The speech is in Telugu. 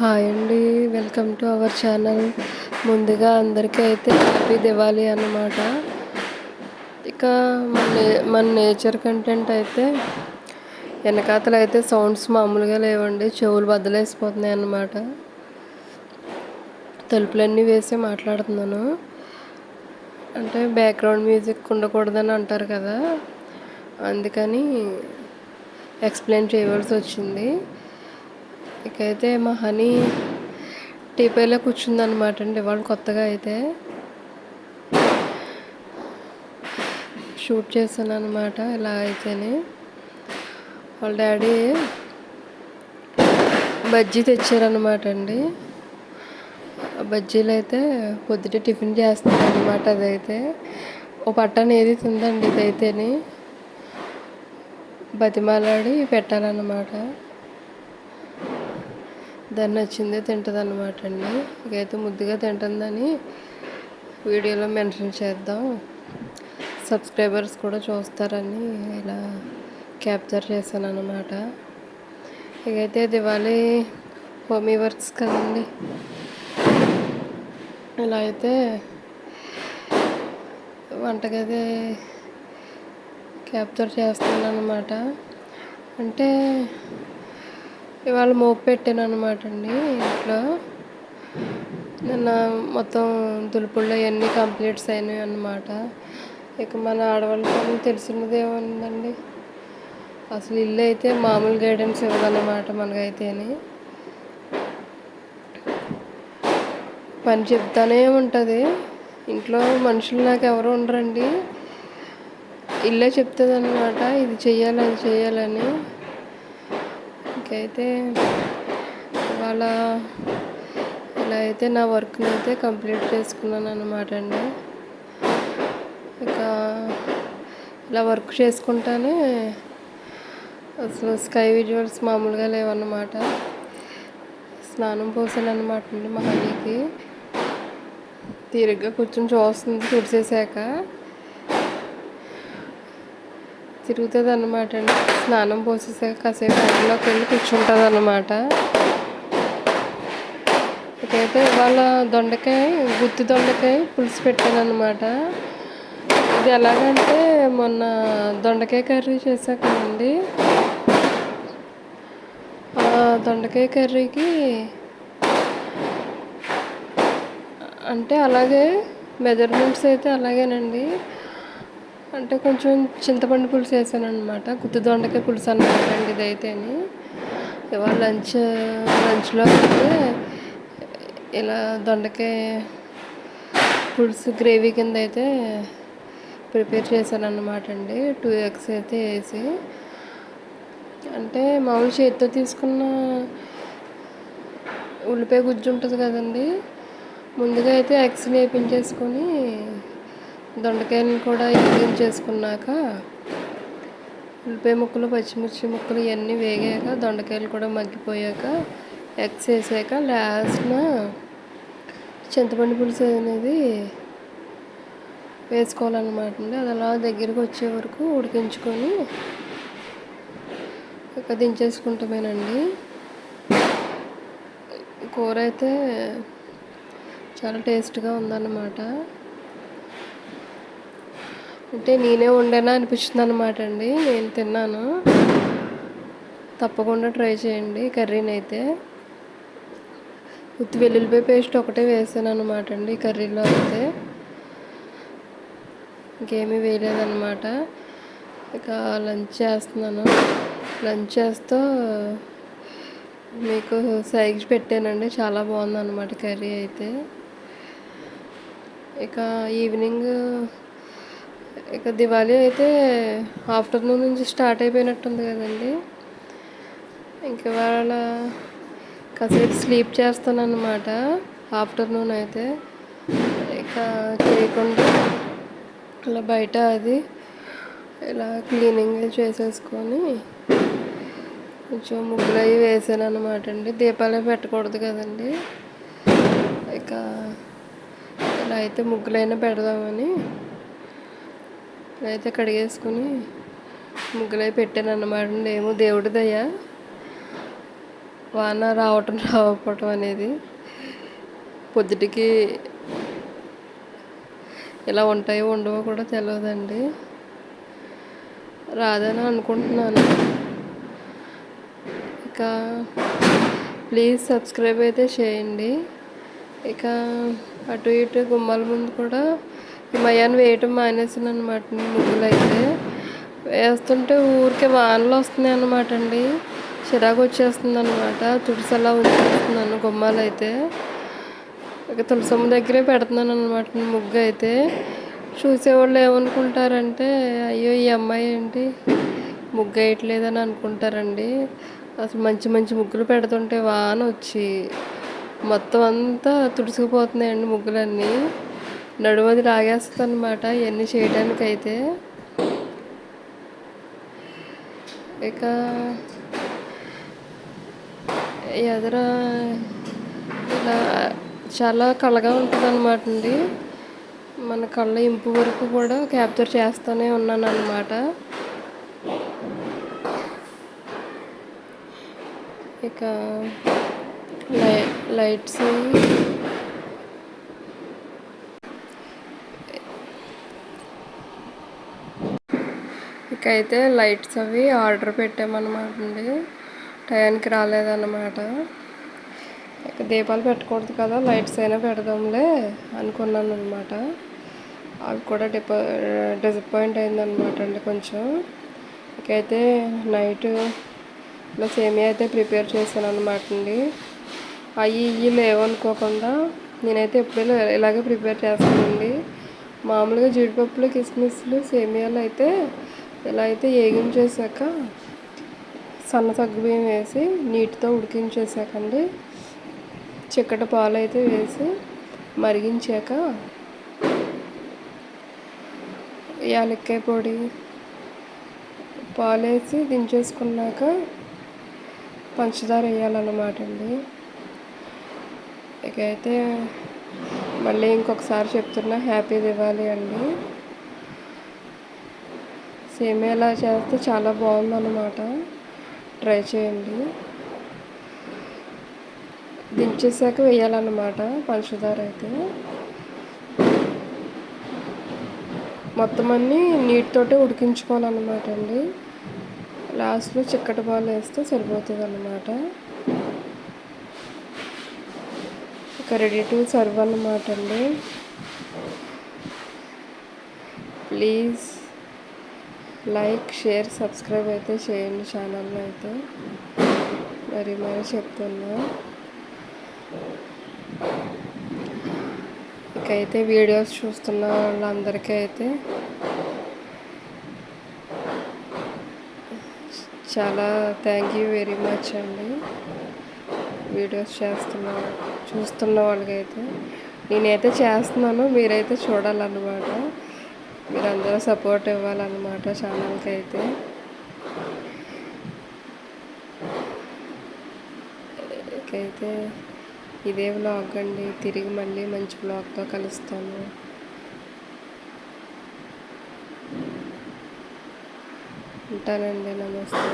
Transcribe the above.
హాయ్ అండి. Welcome to our channel. ముందుగా అందరికీ అయితే హ్యాపీ దివాళీ అన్నమాట. ఇక మన మన నేచర్ కంటెంట్ అయితే వెనకాతలు అయితే సౌండ్స్ మామూలుగా లేవండి. చెవులు బద్దలేసిపోతున్నాయి అన్నమాట. తలుపులన్నీ వేసి మాట్లాడుతున్నాను. అంటే బ్యాక్గ్రౌండ్ మ్యూజిక్ ఉండకూడదని అంటారు కదా. అందుకని ఎక్స్ప్లెయిన్ చేయవలసి వచ్చింది. ఇకైతే మా హనీ టీపైలో కూర్చుందనమాట అండి వాళ్ళు కొత్తగా అయితే. షూట్ చేశాను అనమాట ఇలా అయితేనే. వాళ్ళ డాడీ బజ్జీ తెచ్చారనమాట అండి. ఆ బజ్జీలు అయితే పొద్దుట టిఫిన్ చేస్తుంది అనమాట అదైతే. ఓ పట్టణ ఏది తిందండి ఇదైతేనే. బతిమాలాడి పెట్టాలన్నమాట. దాన్ని నచ్చిందే తింటుంది అనమాట అండి. ఇకైతే ముద్దుగా తింటుందని వీడియోలో మెన్షన్ చేద్దాం. సబ్స్క్రైబర్స్ కూడా చూస్తారని ఇలా క్యాప్చర్ చేశాను అనమాట ఇకైతే దివాళీ హోమీ వర్క్స్ కదండి. ఇలా అయితే వంటగది క్యాప్చర్ చేస్తున్నాను అనమాట అంటే ఇవాళ మోపు పెట్టాను అనమాట అండి ఇంట్లో. నిన్న మొత్తం దులుపుళ్ళు అవన్నీ కంప్లీట్స్ అయినాయి అన్నమాట. ఇక మన ఆడవాళ్ళకి తెలిసినది ఏముందండి? అసలు ఇల్లు అయితే మామూలు గైడెన్స్ ఇవ్వదన్నమాట మనకైతేని. పని చెప్తానే ఉంటుంది. ఇంట్లో మనుషులు నాకు ఎవరు ఉండరండి. ఇల్లే చెప్తుంది అనమాట ఇది చెయ్యాలి అది చేయాలని ఇంకైతే ఇవాళ ఇలా అయితే నా వర్క్ని అయితే కంప్లీట్ చేసుకున్నాను అనమాట అండి. ఇక ఇలా వర్క్ చేసుకుంటానే అసలు స్కై విజువల్స్ మామూలుగా లేవన్నమాట. స్నానం పోసాను అనమాట అండి మా హనీకి. తీరిగ్గా కూర్చొని చూస్తుంది తుడిసేసాక తిరుగుతుంది అనమాట అండి. స్నానం పోసేసాక కాసేపు ఎండలోకి వెళ్ళి కూర్చుంటుంది అనమాట ఇకైతే ఇవాళ దొండకాయ గుత్తి దొండకాయ పులుసు పెట్టాను అనమాట ఇది ఎలాగంటే మొన్న దొండకాయ కర్రీ చేశాకండి దొండకాయ కర్రీకి అంటే అలాగే మెజర్మెంట్స్ అయితే అలాగేనండి. అంటే కొంచెం చింతపండు పులుసు వేసాను అనమాట గుత్తి దొండకాయ పులుసు అన్నమాట అండి ఇదైతేని. ఇవాళ లంచ్ లంచ్లో అయితే ఇలా దొండకాయ పులుసు గ్రేవీ కింద అయితే ప్రిపేర్ చేశాను అనమాట అండి. టూ ఎగ్స్ అయితే వేసి. అంటే మామూలు చేతితో తీసుకున్న ఉల్లిపాయ గుజ్జు ఉంటుంది కదండి. ముందుగా అయితే ఎగ్స్ వేపించేసుకొని దొండకాయలను కూడా చేసుకున్నాక ఉల్లిపాయ ముక్కలు పచ్చిమిర్చి ముక్కలు ఇవన్నీ వేగాక దొండకాయలు కూడా మగ్గిపోయాక ఎగ్స్ వేసాక లాస్ట్న చింతపండు పులుసు అనేది వేసుకోవాలన్నమాట అండి. అది అలా దగ్గరికి వచ్చే వరకు ఉడికించుకొని ఇక దించేసుకుంటామేనండి. కూర అయితే చాలా టేస్ట్గా ఉందన్నమాట. అంటే నేనే వండానా అనిపిస్తుంది అనమాట అండి. నేను తిన్నాను. తప్పకుండా ట్రై చేయండి కర్రీని అయితే. ఉత్తి వెల్లుల్లిపాయ పేస్ట్ ఒకటే వేసాను అనమాట అండి కర్రీలో అయితే. ఇంకేమీ వేయలేదన్నమాట. ఇక లంచ్ చేస్తున్నాను. లంచ్ చేస్తూ మీకు సైజ్ పెట్టానండి. చాలా బాగుందన్నమాట కర్రీ అయితే. ఇక ఈవినింగ్ ఇక దివాళీ అయితే ఆఫ్టర్నూన్ నుంచి స్టార్ట్ అయిపోయినట్టుంది కదండి. ఇంక ఇవాళ కాసేపు స్లీప్ చేస్తాను అనమాట ఆఫ్టర్నూన్ అయితే. ఇక చేయకుండా ఇలా బయట అది ఇలా క్లీనింగ్ చేసేసుకొని కొంచెం ముగ్గులు అవి వేసాను అనమాట అండి. దీపాలు పెట్టకూడదు కదండి. ఇక ఇలా అయితే ముగ్గులైనా పెడదామని అయితే కడిగేసుకుని ముగ్గులై పెట్టాను అన్నమాట ఏమో దేవుడి దయ. వాన రావటం రావకపోవటం అనేది పొద్దుటికి ఇలా ఉంటాయో ఉండవో కూడా తెలియదండి రాదని అనుకుంటున్నాను. ఇక ప్లీజ్ సబ్స్క్రైబ్ అయితే చేయండి. ఇక అటు ఇటు గుమ్మాల ముందు కూడా మయాన్ని వేయటం మానేసాను అనమాట ముగ్గులు అయితే. వేస్తుంటే ఊరికే వానలు వస్తున్నాయి అనమాట అండి. చిరాకు వచ్చేస్తుంది అనమాట తుడిసలా ఉంచేస్తున్నాను గుమ్మాలు అయితే. ఇక తులసమ్మ దగ్గరే పెడుతున్నాను అనమాట ముగ్గు అయితే. చూసేవాళ్ళు ఏమనుకుంటారంటే అయ్యో ఈ అమ్మాయి ఏంటి? ముగ్గు వేయట్లేదని అనుకుంటారండి. అసలు మంచి మంచి ముగ్గులు పెడుతుంటే వాన వచ్చి మొత్తం అంతా తుడుచుకుపోతున్నాయండి ముగ్గులన్నీ. నడుమది లాగేస్తుంది అనమాట ఇవన్నీ చేయడానికైతే. ఇక ఎదర ఇలా చాలా కళగా ఉంటుంది అనమాట అండి. మన కళ్ళ ఇంపు వరకు కూడా క్యాప్చర్ చేస్తూనే ఉన్నాను అనమాట ఇక లై లైట్స్ ఇక అయితే లైట్స్ అవి ఆర్డర్ పెట్టామన్నమాట అండి. టయానికి రాలేదన్నమాట. ఇక దీపాలు పెట్టకూడదు కదా లైట్స్ అయినా పెడదాంలే అనుకున్నాను అనమాట అవి కూడా డిపా డిసప్పాయింట్ అయిందనమాట అండి కొంచెం. ఇకైతే నైట్ ఇలా సేమియా అయితే ప్రిపేర్ చేశాను అనమాట అండి అవి ఇవి లేవనుకోకుండా నేనైతే ఎప్పుడైనా ఇలాగే ప్రిపేర్ చేస్తానండి. మామూలుగా జీడిపప్పులు కిస్మిస్లు సేమియాలు అయితే ఇలా అయితే ఏగించేసాక సన్న సగ్గుబియ్యం వేసి నీటితో ఉడికించేసాకండి. చిక్కటి పాలు అయితే వేసి మరిగించాక యాలక్కాయ పొడి పాలు వేసి దించేసుకున్నాక పంచదార వేయాలన్నమాట అండి. ఇక అయితే మళ్ళీ ఇంకొకసారి చెప్తున్నా హ్యాపీ దివాలి అండి. సేమియా ఎలా చేస్తే చాలా బాగుందన్నమాట. ట్రై చేయండి. దించేసాక వేయాలన్నమాట పంచదార అయితే. మొత్తం అన్నీ నీటితోటే ఉడికించుకోవాలన్నమాట అండి. లాస్ట్లో చిక్కటి పాలు వేస్తే సరిపోతుంది అన్నమాట ఇక రెడీ టు సర్వ్ అన్నమాట అండి. ప్లీజ్. లైక్ షేర్ సబ్స్క్రైబ్ అయితే చేయండి ఛానల్లో అయితే. మరి మరి చెప్తున్నా. ఇకైతే వీడియోస్ చూస్తున్న వాళ్ళందరికీ అయితే చాలా థ్యాంక్ యూ వెరీ మచ్ అండి. వీడియోస్ చేస్తున్న చూస్తున్న వాళ్ళకైతే. నేనైతే చేస్తున్నాను మీరైతే చూడాలన్నమాట. మీరందరూ సపోర్ట్ ఇవ్వాలన్నమాట ఛానల్కి అయితే అయితే ఇదే బ్లాగ్ అండి. తిరిగి మళ్ళీ మంచి బ్లాగ్తో కలుస్తాను. ఉంటానండి నమస్తే.